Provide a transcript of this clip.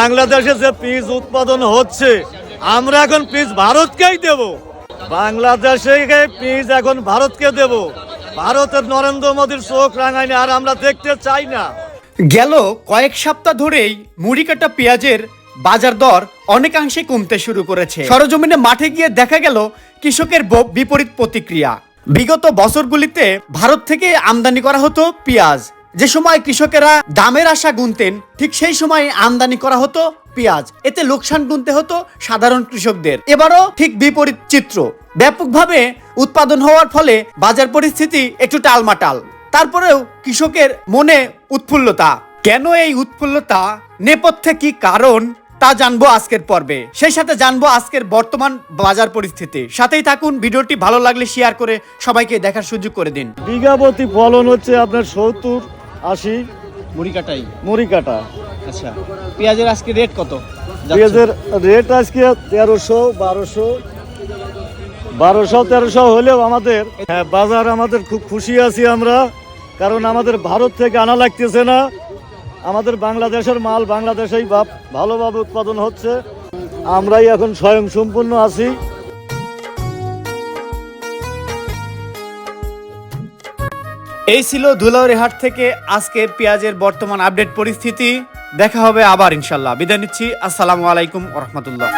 বাংলাদেশে যে পিস উৎপাদন হচ্ছে, আমরা এখন পিস ভারতকেই দেব। বাংলাদেশে পিস এখন ভারতকে দেব। ভারতের নরেন্দ্র মোদীর চোখ রাঙায়নি, আর আমরা দেখতে চাই না। গেল কয়েক সপ্তাহ ধরেই মুড়ি কাটা পেঁয়াজের বাজার দর অনেকাংশে কমতে শুরু করেছে। সরজমিনে মাঠে গিয়ে দেখা গেল কৃষকের বিপরীত প্রতিক্রিয়া। বিগত বছরগুলিতে ভারত থেকে আমদানি করা হতো পেঁয়াজ। যে সময় কৃষকেরা দামের আশা গুনতেন, ঠিক সেই সময় আমদানি করা হতো পেঁয়াজ। এতে লোকসান গুনতে হতো সাধারণ কৃষকদের। এবারও ঠিক বিপরীত চিত্র। ব্যাপকভাবে উৎপাদন হওয়ার ফলে বাজার পরিস্থিতি একটু টালমাটাল। তারপরেও কৃষকের মনে উৎফুল্লতা। কেন এই উৎফুল্লতা? নেপথ্যে কি কারণ? তা জানব আজকের পর্বে। সেই সাথে জানব আজকের বর্তমান বাজার পরিস্থিতি। সাথেই থাকুন, ভিডিওটি ভালো লাগলে শেয়ার করে সবাইকে দেখার সুযোগ করে দিন। বিঘাপতি ফলন হচ্ছে আপনার সত্তর আশি। মুড়ি কাটাই মুড়ি কাটা আচ্ছা পেঁয়াজের আজকে রেট কত? পেঁয়াজের রেট আজকে তেরোশো বারোশো। বারোশো তেরোশো হলেও আমাদের হ্যাঁ বাজার আমাদের খুব খুশি আছি আমরা কারণ আমাদের ভারত থেকে আনা লাগতেছে না। আমাদের বাংলাদেশের মাল বাংলাদেশেই ভালোভাবে উৎপাদন হচ্ছে। আমরাই এখন স্বয়ং সম্পূর্ণ আছি। এই ছিল ধুলাউরিহাট থেকে আজকের পেঁয়াজের বর্তমান আপডেট পরিস্থিতি। দেখা হবে আবার ইনশাল্লাহ। বিদায় নিচ্ছি। আসসালামু আলাইকুম রহমতুল্লাহ।